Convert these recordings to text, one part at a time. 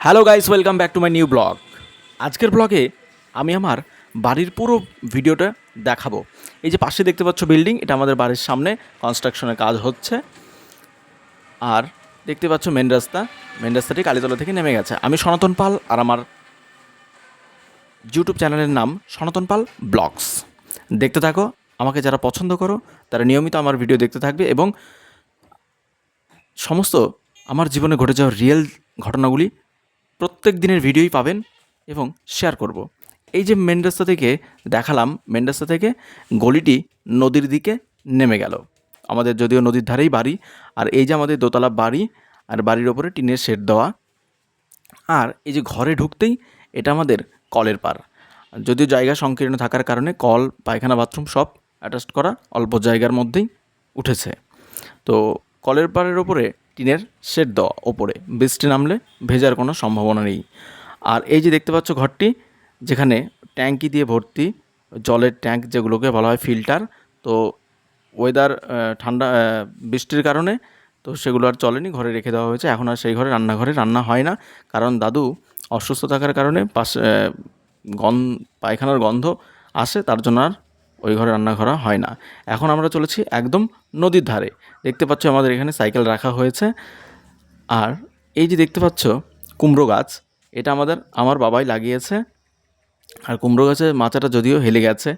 Hello guys welcome back to my new blog আজকের ব্লগে আমি আমার বাড়ির পুরো ভিডিওটা দেখাবো। এই যে পাশে দেখতে পাচ্ছ বিল্ডিং এটা আমাদের বাড়ির সামনে কনস্ট্রাকশনের কাজ হচ্ছে। আর দেখতে পাচ্ছ মেন রাস্তা মেন রাস্তাটি কালীতলা থেকে নেমে গেছে। আমি সনাতন পাল আর আমার ইউটিউব চ্যানেলের নাম সনাতন পাল ব্লগস দেখতে থাকো, আমাকে যারা পছন্দ করো, তারা নিয়মিত আমার ভিডিও দেখতে থাকবে এবং সমস্ত আমার জীবনে ঘটে যাওয়া রিয়েল ঘটনাগুলি প্রত্যেক দিনের ভিডিওই পাবেন এবং শেয়ার করব। এই যে মেন রাস্তা থেকে দেখালাম মেন রাস্তা থেকে গলিটি নদীর দিকে নেমে গেল। আমাদের যদিও নদীর ধারেই বাড়ি, আর এই যে আমাদের দোতলা বাড়ি আর বাড়ির ওপরে টিনের শেড দেওয়া, আর এই যে ঘরে ঢুকতেই এটা আমাদের কলের পার যদিও জায়গা সংকীর্ণ থাকার কারণে কল, পায়খানা, বাথরুম সব অ্যাটাচ করা অল্প জায়গার মধ্যেই উঠেছে। তো কলের পাড়ের ওপরে টিনের শেড দেওয়া ওপরে। বৃষ্টি নামলে ভেজার কোনো সম্ভাবনা নেই। আর এই যে দেখতে পাচ্ছ ঘরটি, যেখানে ট্যাঙ্কি দিয়ে ভর্তি জলের ট্যাঙ্ক যেগুলোকে বলা হয় ফিল্টার, তো ওয়েদার ঠান্ডা বৃষ্টির কারণে তো সেগুলো আর চলেনি, ঘরে রেখে দেওয়া হয়েছে। এখন আর সেই ঘরে রান্নাঘরে রান্না হয় না। কারণ দাদু অসুস্থ থাকার কারণে পাশে গন্ধ পায়খানার গন্ধ আসে, তার জন্য আর ওই ঘরে রান্না করা হয় না। এখন আমরা চলেছি একদম নদীর ধারে। দেখতে পাচ্ছ আমাদের এখানে সাইকেল রাখা হয়েছে। আর এই যে দেখতে পাচ্ছ কুমড়ো গাছ, এটা আমাদের, আমার বাবাই লাগিয়েছে। আর কুমড়ো গাছের মাচাটা যদিও হেলে গেছে,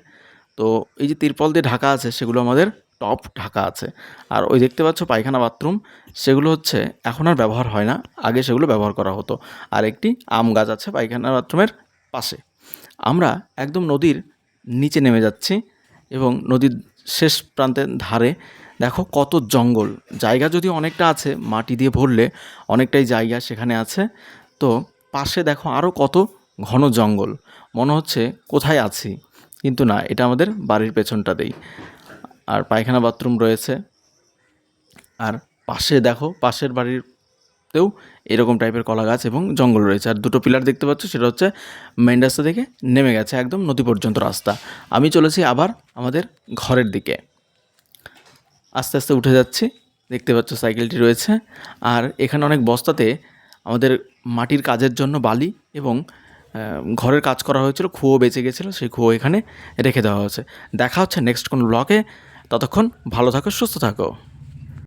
তো এই যে তিরপল দিয়ে ঢাকা আছে, সেগুলো আমাদের টপ ঢাকা আছে। আর ওই দেখতে পাচ্ছ পায়খানা বাথরুম, সেগুলো হচ্ছে এখন আর ব্যবহার হয় না। আগে সেগুলো ব্যবহার করা হতো। আর একটি আম গাছ আছে পায়খানা বাথরুমের পাশে। আমরা একদম নদীর নিচে নেমে যাচ্ছি এবং নদীর শেষ প্রান্তের ধারে দেখো কত জঙ্গল। জায়গা যদি অনেকটা আছে, মাটি দিয়ে ভরলে অনেকটাই জায়গা সেখানে আছে। তো পাশে দেখো আরও কত ঘন জঙ্গল। মনে হচ্ছে কোথায় আছি, কিন্তু না, এটা আমাদের বাড়ির পেছনটাতেই আর পায়খানা বাথরুম রয়েছে। আর পাশে দেখো, পাশের বাড়িরতেও এরকম টাইপের কলা গাছ এবং জঙ্গল রয়েছে। আর দুটো পিলার দেখতে পাচ্ছ, সেটা হচ্ছে মেন রাস্তা থেকে নেমে গেছে একদম নদী পর্যন্ত রাস্তা। আমি চলেছি আবার আমাদের ঘরের দিকে। আস্তে আস্তে উঠে যাচ্ছি, দেখতে পাচ্ছ সাইকেলটি রয়েছে। আর এখানে অনেক বস্তাতে আমাদের মাটির কাজের জন্য বালি এবং ঘরের কাজ করা হয়েছিল, খুঁয়ো বেঁচে গেছিল, সেই খুঁয়ো এখানে রেখে দেওয়া হয়েছে। দেখা হচ্ছে নেক্সট কোন ব্লকে ততক্ষণ ভালো থাকো, সুস্থ থাকো।